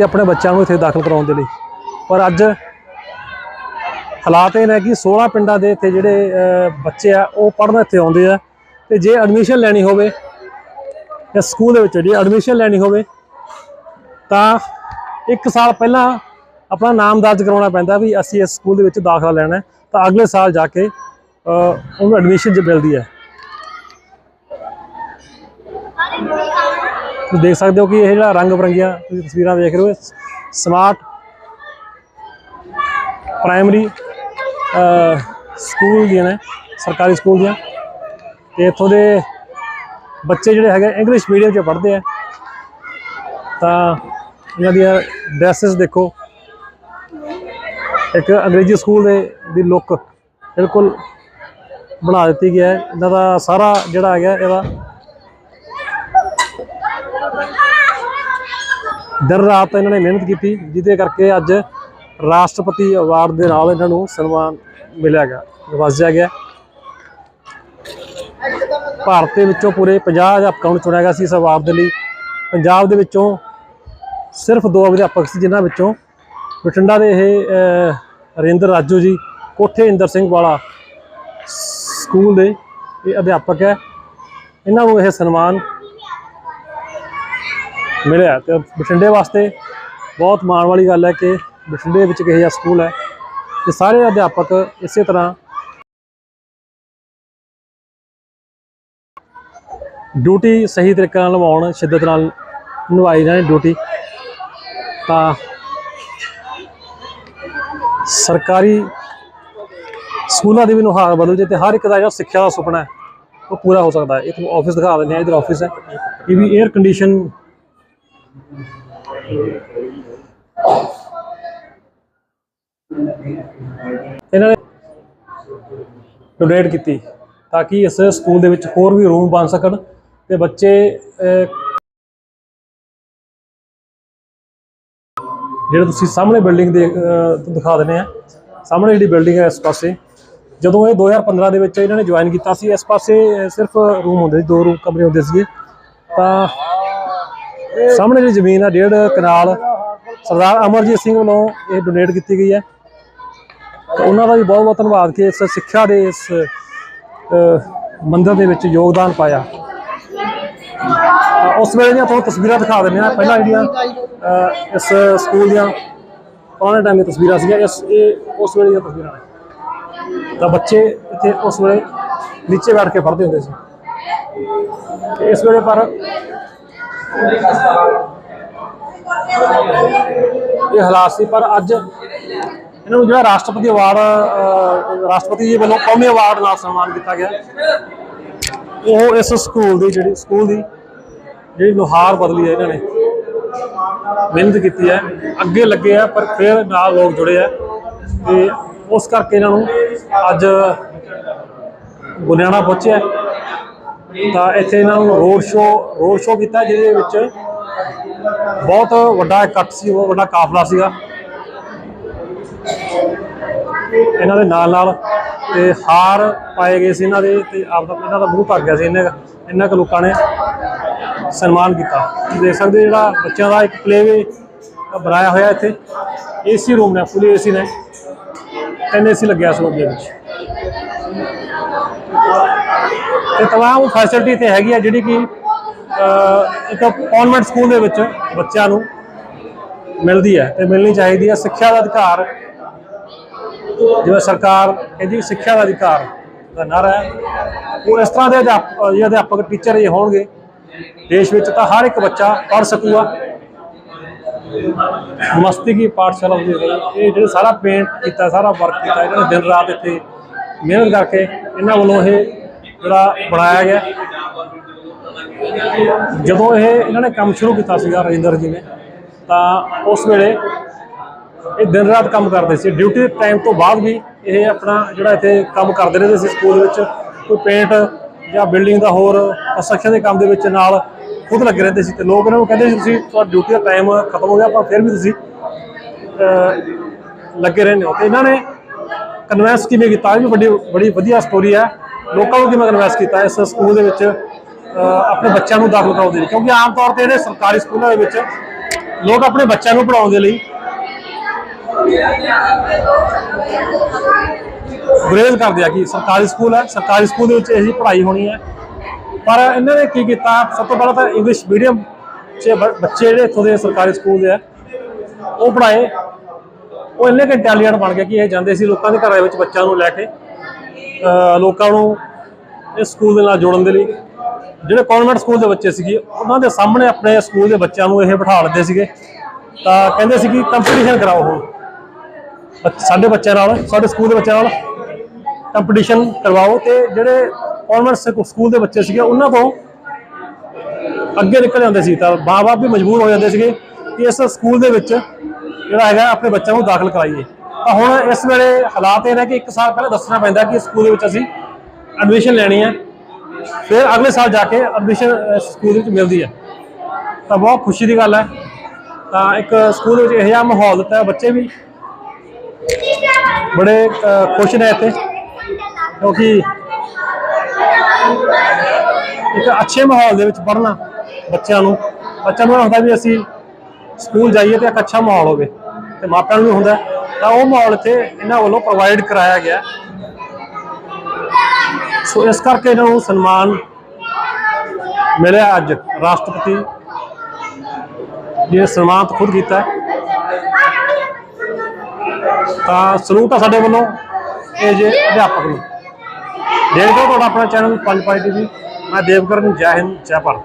ਸੀ ਆਪਣੇ ਬੱਚਿਆਂ ਨੂੰ ਇੱਥੇ ਦਾਖਲ ਕਰਾਉਣ ਦੇ ਲਈ। ਪਰ ਅੱਜ ਹਾਲਾਤ ਇਹ ਨੇ ਕਿ 16 ਪਿੰਡਾਂ ਦੇ ਇੱਥੇ ਜਿਹੜੇ ਬੱਚੇ ਆ, ਉਹ ਪੜ੍ਹਨ ਇੱਥੇ ਆਉਂਦੇ ਆ। ਤੇ ਜੇ ਐਡਮਿਸ਼ਨ ਲੈਣੀ ਹੋਵੇ, ਜਾਂ ਸਕੂਲ ਦੇ ਵਿੱਚ ਜੇ ਐਡਮਿਸ਼ਨ ਲੈਣੀ ਹੋਵੇ, ਤਾਂ ਇੱਕ ਸਾਲ ਪਹਿਲਾਂ ਆਪਣਾ ਨਾਮ ਦਰਜ ਕਰਾਉਣਾ ਪੈਂਦਾ ਵੀ ਅਸੀਂ ਇਸ ਸਕੂਲ ਦੇ ਵਿੱਚ ਦਾਖਲਾ ਲੈਣਾ ਤਾਂ ਅਗਲੇ ਸਾਲ ਜਾ ਕੇ ਉਹਨੂੰ ਐਡਮਿਸ਼ਨ ਜੇ ਮਿਲਦੀ ਹੈ। ਤੁਸੀਂ ਦੇਖ ਸਕਦੇ ਹੋ ਕਿ ਇਹ ਜਿਹੜਾ ਰੰਗ ਬਰੰਗੀਆਂ ਤੁਸੀਂ ਤਸਵੀਰਾਂ ਦੇਖ ਰਹੇ ਹੋ ਸਮਾਰਟ ਪ੍ਰਾਇਮਰੀ ਸਕੂਲ ਦੀਆਂ ਨੇ, ਸਰਕਾਰੀ ਸਕੂਲ ਦੀਆਂ। ਤੇ ਇੱਥੋਂ ਦੇ ਬੱਚੇ ਜਿਹੜੇ ਹੈਗੇ ਇੰਗਲਿਸ਼ ਮੀਡੀਅਮ 'ਚ ਪੜ੍ਹਦੇ ਆ। ਤਾਂ ਇਹਨਾਂ ਦੀਆਂ ਡਰੈਸਸ ਦੇਖੋ। ਇੱਕ ਅੰਗਰੇਜ਼ੀ ਸਕੂਲ ਦੇ ਦੀ ਲੁੱਕ ਬਿਲਕੁਲ ਬਣਾ ਦਿੱਤੀ ਗਿਆ ਹੈ। ਇਹਨਾਂ ਦਾ ਸਾਰਾ ਜਿਹੜਾ ਹੈਗਾ, ਇਹਦਾ ਦਿਨ ਰਾਤ ਇਹਨਾਂ ਨੇ ਮਿਹਨਤ ਕੀਤੀ, ਜਿਹਦੇ ਕਰਕੇ ਅੱਜ ਰਾਸ਼ਟਰਪਤੀ ਅਵਾਰਡ ਦੇ ਨਾਲ ਇਹਨਾਂ ਨੂੰ ਸਨਮਾਨ ਮਿਲਿਆ ਗਿਆ ਨਵਾਜ਼ਿਆ ਗਿਆ। ਭਾਰਤ ਦੇ ਵਿੱਚੋਂ ਪੂਰੇ 50 ਅਧਿਆਪਕਾਂ ਨੂੰ ਚੁਣਿਆ ਗਿਆ ਸੀ ਇਸ ਅਵਾਰਡ ਦੇ ਲਈ। ਪੰਜਾਬ ਦੇ ਵਿੱਚੋਂ ਸਿਰਫ ਦੋ ਅਧਿਆਪਕ ਸੀ, ਜਿਨ੍ਹਾਂ ਵਿੱਚੋਂ ਬਠਿੰਡਾ ਦੇ ਇਹ ਹਰਿੰਦਰ ਰਾਜੂ ਜੀ, ਕੋਠੇ ਇੰਦਰ ਸਿੰਘ ਵਾਲਾ ਸਕੂਲ ਦੇ ਇਹ ਅਧਿਆਪਕ ਹੈ। ਇਹਨਾਂ ਨੂੰ ਇਹ ਸਨਮਾਨ ਮਿਲਿਆ ਤੇ ਬਠਿੰਡੇ ਵਾਸਤੇ ਬਹੁਤ ਮਾਣ ਵਾਲੀ ਗੱਲ ਹੈ ਕਿ ਬਠਿੰਡੇ ਵਿੱਚ ਕਿਹੋ ਜਿਹਾ ਸਕੂਲ ਹੈ ਤੇ ਸਾਰੇ ਅਧਿਆਪਕ ਇਸੇ ਤਰ੍ਹਾਂ ਡਿਊਟੀ ਸਹੀ ਤਰੀਕੇ ਨਾਲ ਨਿਭਾਉਣ, ਸ਼ਿੱਦਤ ਨਾਲ ਨਿਭਾਈ ਜਾਣ ਡਿਊਟੀ, ਤਾਂ ਸਰਕਾਰੀ ਸਕੂਲਾਂ ਦੀ ਵੀ ਨੁਹਾਰ ਬਦਲ ਜੇ ਤੇ ਹਰ ਇੱਕ ਦਾ ਜਿਹੜਾ ਸਿੱਖਿਆ ਦਾ ਸੁਪਨਾ ਹੈ, ਉਹ ਪੂਰਾ ਹੋ ਸਕਦਾ ਹੈ। ਇਹ ਤੁਹਾਨੂੰ ਆਫਿਸ ਦਿਖਾ ਦਿੰਦੇ ਆ ਇਧਰ ਆਫਿਸ ਹੈ। ਇਹ ਵੀ 에ਅਰ ਕੰਡੀਸ਼ਨ ਇਹਨਾਂ ਨੇ ਡੋਨੇਟ ਕੀਤੀ ਤਾਂ ਕਿ ਇਸ ਸਕੂਲ ਦੇ ਵਿੱਚ ਹੋਰ ਵੀ ਰੂਮ ਬਣ ਸਕਣ ਤੇ ਬੱਚੇ ਅਹ, ਜਿਹੜਾ ਤੁਸੀਂ ਸਾਹਮਣੇ ਬਿਲਡਿੰਗ ਦੇ ਦਿਖਾ ਦਿੰਦੇ ਆ ਸਾਹਮਣੇ ਜਿਹੜੀ ਬਿਲਡਿੰਗ ਹੈ ਇਸ ਪਾਸੇ ਜਦੋਂ ਇਹ 2015 ਦੇ ਵਿੱਚ ਇਹਨਾਂ ਨੇ ਜੁਆਇਨ ਕੀਤਾ ਸੀ ਇਸ ਪਾਸੇ ਸਿਰਫ ਰੂਮ ਹੁੰਦੇ ਸੀ ਦੋ ਰੂਮ ਕਮਰੇ ਹੁੰਦੇ ਸੀਗੇ। ਤਾਂ ਸਾਹਮਣੇ ਜਿਹੜੀ ਜ਼ਮੀਨ ਆ, ਡੇਢ ਕਨਾਲ, ਸਰਦਾਰ ਅਮਰਜੀਤ ਸਿੰਘ ਵੱਲੋਂ ਇਹ ਡੋਨੇਟ ਕੀਤੀ ਗਈ ਹੈ। ਤਾਂ ਉਹਨਾਂ ਦਾ ਵੀ ਬਹੁਤ ਬਹੁਤ ਧੰਨਵਾਦ ਕਿ ਇਸ ਸਿੱਖਿਆ ਦੇ ਇਸ ਮੰਦਰ ਦੇ ਵਿੱਚ ਯੋਗਦਾਨ ਪਾਇਆ। ਉਸ ਵੇਲੇ ਦੀਆਂ ਤੁਹਾਨੂੰ ਤਸਵੀਰਾਂ ਦਿਖਾ ਦਿੰਦੇ ਆ ਪਹਿਲਾਂ ਜਿਹੜੀਆਂ ਇਸ ਸਕੂਲ ਦੀਆਂ ਪੁਰਾਣੇ ਟਾਈਮ ਦੀਆਂ ਤਸਵੀਰਾਂ ਸੀਗੀਆਂ, ਇਸ, ਇਹ ਉਸ ਵੇਲੇ ਦੀਆਂ ਤਸਵੀਰਾਂ ਨੇ। ਤਾਂ ਬੱਚੇ ਇੱਥੇ ਉਸ ਵੇਲੇ ਨੀਚੇ ਬੈਠ ਕੇ ਪੜ੍ਹਦੇ ਹੁੰਦੇ ਸੀ। ਤੇ ਇਸ ਵੇਲੇ ਪਰ ਇਹ ਹਾਲਾਤ ਸੀ, ਪਰ ਅੱਜ ਇਹਨਾਂ ਨੂੰ ਜਿਹੜਾ ਰਾਸ਼ਟਰਪਤੀ ਅਵਾਰਡ ਰਾਸ਼ਟਰਪਤੀ ਜੀ ਵੱਲੋਂ ਕੌਮੀ ਅਵਾਰਡ ਨਾਲ ਸਨਮਾਨ ਕੀਤਾ ਗਿਆ। ਉਹ ਇਸ ਸਕੂਲ ਦੀ ਜਿਹੜੀ, ਸਕੂਲ ਦੀ ਜਿਹੜੀ ਨੁਹਾਰ ਬਦਲੀ ਹੈ, ਇਹਨਾਂ ਨੇ ਮਿਹਨਤ ਕੀਤੀ ਹੈ। ਅੱਗੇ ਲੱਗੇ ਆ, ਪਰ ਫਿਰ ਨਾਲ ਲੋਕ ਜੁੜੇ ਆ। ਤੇ ਉਸ ਕਰਕੇ ਇਹਨਾਂ ਨੂੰ ਅੱਜ ਗੁਨਿਆਣਾ ਪਹੁੰਚਿਆ। ਤਾਂ ਇੱਥੇ ਇਹਨਾਂ ਨੂੰ ਰੋਡ ਸ਼ੋਅ ਰੋਡ ਸ਼ੋਅ ਕੀਤਾ ਜਿਹਦੇ ਵਿੱਚ ਬਹੁਤ ਵੱਡਾ ਇਕੱਠ ਸੀ, ਬਹੁਤ ਵੱਡਾ ਕਾਫਲਾ ਸੀਗਾ। ਇਹਨਾਂ ਦੇ ਨਾਲ ਨਾਲ ਤੇ ਹਾਰ ਪਾਏ ਗਏ ਸੀ ਇਹਨਾਂ ਦੇ ਤੇ ਆਪ ਦਾ ਇਹਨਾਂ ਦਾ ਮੂੰਹ ਭਰ ਗਿਆ ਸੀ ਇਹਨਾਂ ਇਹਨਾਂ ਇੰਨਾ ਕੁ ਲੋਕਾਂ ਨੇ ਸਨਮਾਨ ਕੀਤਾ। ਦੇਖ ਸਕਦੇ ਹੋ ਜਿਹੜਾ ਬੱਚਿਆਂ ਦਾ ਇੱਕ ਪਲੇਵੇ ਬਣਾਇਆ ਹੋਇਆ ਇੱਥੇ। ਏਸੀ ਰੂਮ ਨੇ ਫੁੱਲੀ ਏਸੀ ਨੇ। ਤਿੰਨ ਏਸੀ ਲੱਗਿਆ ਇਸ ਰੂਮ ਦੇ ਵਿੱਚ। ਤੇ ਤਮਾਮ ਫੈਸਿਲਿਟੀ ਤੇ ਹੈਗੀ ਆ ਜਿਹੜੀ ਕਿ ਇੱਕ ਕਨਵੈਂਟ ਸਕੂਲ ਦੇ ਵਿੱਚ ਬੱਚਿਆਂ ਨੂੰ ਮਿਲਦੀ ਹੈ ਤੇ ਮਿਲਣੀ ਚਾਹੀਦੀ ਹੈ। ਸਿੱਖਿਆ ਦਾ ਅਧਿਕਾਰ, ਜਿਵੇਂ ਸਰਕਾਰ ਕਹਿੰਦੀ ਸਿੱਖਿਆ ਦਾ ਅਧਿਕਾਰ ਦਾ ਨਾਰਾ ਹੈ। ਉਹ ਇਸ ਤਰ੍ਹਾਂ ਦੇ ਅਧਿਆਪ- ਜਿਹੜੇ ਅਧਿਆਪਕ ਟੀਚਰ ਇਹ ਹੋਣਗੇ, ਦੇਸ਼ ਵਿੱਚ ਤਾਂ ਹਰ ਇੱਕ ਬੱਚਾ ਪੜ੍ਹ ਸਕੂਗਾ। ਮਸਤੀ ਕੀ ਪਾਠਸ਼ਾਲਾ ਹੁੰਦੀ ਹੈ। ਇਹ ਜਿਹੜੇ ਸਾਰਾ ਪੇਂਟ ਕੀਤਾ, ਸਾਰਾ ਵਰਕ ਕੀਤਾ, ਇਹਨਾਂ ਨੇ ਦਿਨ ਰਾਤ ਇੱਥੇ ਮਿਹਨਤ ਕਰਕੇ ਇਹਨਾਂ ਵੱਲੋਂ ਇਹ ਜਿਹੜਾ ਬਣਾਇਆ ਗਿਆ। ਜਦੋਂ ਇਹ ਇਹਨਾਂ ਨੇ ਕੰਮ ਸ਼ੁਰੂ ਕੀਤਾ ਸੀਗਾ ਰਜਿੰਦਰ ਜੀ ਨੇ, ਤਾਂ ਉਸ ਵੇਲੇ ਇਹ ਦਿਨ ਰਾਤ ਕੰਮ ਕਰਦੇ ਸੀ। ਡਿਊਟੀ ਦੇ ਟਾਈਮ ਤੋਂ ਬਾਅਦ ਵੀ ਇਹ ਆਪਣਾ ਜਿਹੜਾ ਇੱਥੇ ਕੰਮ ਕਰਦੇ ਰਹਿੰਦੇ ਸੀ ਸਕੂਲ ਵਿੱਚ, ਕੋਈ ਪੇਂਟ ਜਾਂ ਬਿਲਡਿੰਗ ਦਾ ਹੋਰ ਕੰਸਟਰਕਸ਼ਨ ਦੇ ਕੰਮ ਦੇ ਵਿੱਚ ਨਾਲ ਖੁਦ ਲੱਗੇ ਰਹਿੰਦੇ ਸੀ ਤੇ ਲੋਕ ਇਹਨਾਂ ਨੂੰ ਕਹਿੰਦੇ ਸੀ, ਤੁਸੀਂ ਤੁਹਾਡੀ ਡਿਊਟੀ ਦਾ ਟਾਈਮ ਖਤਮ ਹੋ ਗਿਆ ਪਰ ਫਿਰ ਵੀ ਤੁਸੀਂ ਲੱਗੇ ਰਹਿੰਦੇ ਹੋ। ਤੇ ਇਹਨਾਂ ਨੇ ਕਨਵੈਂਸ ਕਿਵੇਂ ਕੀਤਾ, ਇਹ ਵੀ ਵੱਡੀ ਬੜੀ ਵਧੀਆ ਸਟੋਰੀ ਹੈ। ਲੋਕਾਂ ਨੂੰ ਕਿਵੇਂ ਕਨਵੈਂਸ ਕੀਤਾ? ਇਸ ਸਕੂਲ ਦੇ ਵਿੱਚ ਆਪਣੇ ਬੱਚਿਆਂ ਨੂੰ ਦਾਖਲ ਕਰਾਉਣ ਦੇ ਲਈ। ਕਿਉਂਕਿ ਆਮ ਤੌਰ ਤੇ ਇਹਨੇ ਸਰਕਾਰੀ ਸਕੂਲਾਂ ਦੇ ਵਿੱਚ ਲੋਕ ਆਪਣੇ ਬੱਚਿਆਂ ਨੂੰ ਪੜਾਉਣ ਦੇ ਲਈ ਗੁਰੇਜ਼ ਕਰਦੇ ਆ ਕਿ ਸਰਕਾਰੀ ਸਕੂਲ ਹੈ, ਸਰਕਾਰੀ ਸਕੂਲ ਦੇ ਵਿੱਚ ਇਹੀ ਪੜ੍ਹਾਈ ਹੋਣੀ ਹੈ। ਪਰ ਇਹਨਾਂ ਨੇ ਕੀ ਕੀਤਾ? ਸਭ ਤੋਂ ਪਹਿਲਾਂ ਤਾਂ ਇੰਗਲਿਸ਼ ਮੀਡੀਅਮ 'ਚ ਬ- ਬੱਚੇ ਜਿਹੜੇ ਇੱਥੋਂ ਦੇ ਸਰਕਾਰੀ ਸਕੂਲ ਦੇ ਆ, ਉਹ ਪੜ੍ਹਾਏ। ਉਹ ਇੰਨੇ ਕੁ ਇੰਟੈਲੀਜੈਂਟ ਬਣ ਗਏ ਕਿ ਇਹ ਜਾਂਦੇ ਸੀ ਲੋਕਾਂ ਦੇ ਘਰਾਂ ਦੇ ਵਿੱਚ ਬੱਚਿਆਂ ਨੂੰ ਲੈ ਕੇ। ਲੋਕਾਂ ਨੂੰ ਇਸ ਸਕੂਲ ਦੇ ਨਾਲ ਜੋੜਨ ਦੇ ਲਈ। ਜਿਹੜੇ ਕਨਵੈਂਟ ਸਕੂਲ ਦੇ ਬੱਚੇ ਸੀਗੇ, ਉਹਨਾਂ ਦੇ ਸਾਹਮਣੇ ਆਪਣੇ ਸਕੂਲ ਦੇ ਬੱਚਿਆਂ ਨੂੰ ਇਹ ਬਿਠਾ ਲੈਂਦੇ ਸੀਗੇ। ਤਾਂ ਕਹਿੰਦੇ ਸੀ ਕਿ ਕੰਪੀਟੀਸ਼ਨ ਕਰਾਓ ਹੁਣ। ਸਾਡੇ ਬੱਚਿਆਂ ਨਾਲ, ਸਾਡੇ ਸਕੂਲ ਦੇ ਬੱਚਿਆਂ ਨਾਲ ਕੰਪੀਟੀਸ਼ਨ ਕਰਵਾਓ ਤੇ ਜਿਹੜੇ ਕਨਵੈਂਟ ਸਕੂਲ ਦੇ ਬੱਚੇ ਸੀਗੇ, ਉਹਨਾਂ ਤੋਂ ਅੱਗੇ ਨਿਕਲ ਜਾਂਦੇ ਸੀ। ਤਾਂ ਮਾਂ-ਬਾਪ ਵੀ ਮਜਬੂਰ ਹੋ ਜਾਂਦੇ ਸੀਗੇ ਕਿ ਇਸ ਸਕੂਲ ਦੇ ਵਿੱਚ ਜਿਹੜਾ ਹੈਗਾ, ਆਪਣੇ ਬੱਚਿਆਂ ਨੂੰ ਦਾਖਲ ਕਰਾਈਏ। ਤਾਂ ਹੁਣ ਇਸ ਵੇਲੇ ਹਾਲਾਤ ਇਹ ਨੇ ਕਿ ਇੱਕ ਸਾਲ ਪਹਿਲਾਂ ਦੱਸਣਾ ਪੈਂਦਾ ਕਿ ਸਕੂਲ ਦੇ ਵਿੱਚ ਅਸੀਂ ਐਡਮਿਸ਼ਨ ਲੈਣੀ ਹੈ। ਫਿਰ ਅਗਲੇ ਸਾਲ ਜਾ ਕੇ ਐਡਮਿਸ਼ਨ ਸਕੂਲ ਵਿੱਚ ਮਿਲਦੀ ਹੈ। ਤਾਂ ਬਹੁਤ ਖੁਸ਼ੀ ਦੀ ਗੱਲ ਹੈ। ਤਾਂ ਇੱਕ ਸਕੂਲ ਵਿੱਚ ਇਹੋ ਜਿਹਾ ਮਾਹੌਲ ਦਿੱਤਾ ਹੈ, ਬੱਚੇ ਵੀ ਬੜੇ ਖੁਸ਼ ਨੇ ਇੱਥੇ। ਕਿਉਂਕਿ ਇੱਕ ਅੱਛੇ ਮਾਹੌਲ ਦੇ ਵਿੱਚ ਪੜ੍ਹਨਾ ਬੱਚਿਆਂ ਨੂੰ। ਬੱਚਿਆਂ ਨੂੰ ਇਹ ਹੁੰਦਾ ਵੀ ਅਸੀਂ ਸਕੂਲ ਜਾਈਏ ਤੇ ਇੱਕ ਅੱਛਾ ਮਾਹੌਲ ਹੋਵੇ। ਤੇ ਮਾਪਿਆਂ ਨੂੰ ਵੀ ਹੁੰਦਾ। ਤਾਂ ਉਹ ਮਾਹੌਲ ਇੱਥੇ ਇਹਨਾਂ ਵੱਲੋਂ ਪ੍ਰੋਵਾਈਡ ਕਰਾਇਆ ਗਿਆ। ਸੋ ਇਸ ਕਰਕੇ ਇਹਨਾਂ ਨੂੰ ਸਨਮਾਨ ਮਿਲਿਆ ਅੱਜ ਰਾਸ਼ਟਰਪਤੀ ਜੀ ਨੇ ਸਨਮਾਨ ਤਾਂ ਖੁਦ ਕੀਤਾ। ਤਾਂ ਸਲੂਟ ਆ ਸਾਡੇ ਵੱਲੋਂ ਇਹ ਜੇ ਅਧਿਆਪਕ ਨੂੰ। ਦੇਖਦੇ ਹੋ ਤੁਹਾਡਾ ਆਪਣਾ ਚੈਨਲ ਪੰਜ ਪਾਈ ਟੀਵੀ। ਮੈਂ ਦੇਵਕਰਨ, ਜੈ ਹਿੰਦ, ਜੈ ਭਾਰਤ।